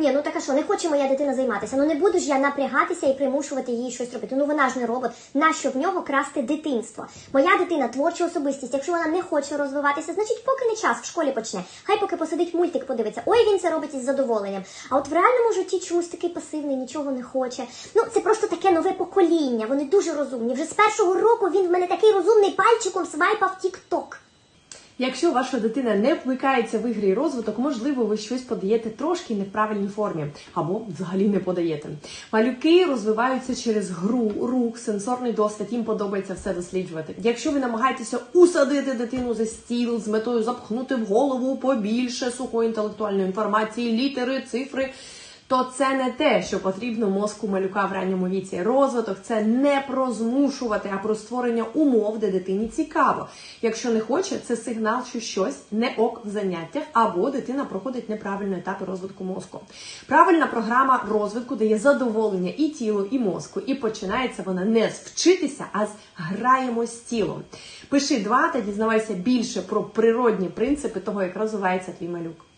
Ні, ну так а що, не хоче моя дитина займатися. Ну не буду ж я напрягатися і примушувати її щось робити. Ну вона ж не робот. Нащо в нього красти дитинство? Моя дитина творча особистість. Якщо вона не хоче розвиватися, значить поки не час в школі почне. Хай поки посидить мультик, подивиться. Ой, він це робить із задоволенням. А от в реальному житті чомусь такий пасивний, нічого не хоче. Ну це просто таке нове покоління. Вони дуже розумні. Вже з першого року він в мене такий розумний пальчиком свайпав тік-ток. Якщо ваша дитина не вмикається в ігри і розвиток, можливо, ви щось подаєте трошки не в правильній формі або взагалі не подаєте. Малюки розвиваються через гру, рух, сенсорний досвід. Їм подобається все досліджувати. Якщо ви намагаєтеся усадити дитину за стіл з метою запхнути в голову побільше сухої інтелектуальної інформації, літери, цифри. То це не те, що потрібно мозку малюка в ранньому віці. Розвиток це не про змушувати, а про створення умов, де дитині цікаво. Якщо не хоче, це сигнал, що щось не ок в заняттях, або дитина проходить неправильні етапи розвитку мозку. Правильна програма розвитку дає задоволення і тілу, і мозку. І починається вона не з вчитися, а з граємо з тілом. Пиши два та дізнавайся більше про природні принципи того, як розвивається твій малюк.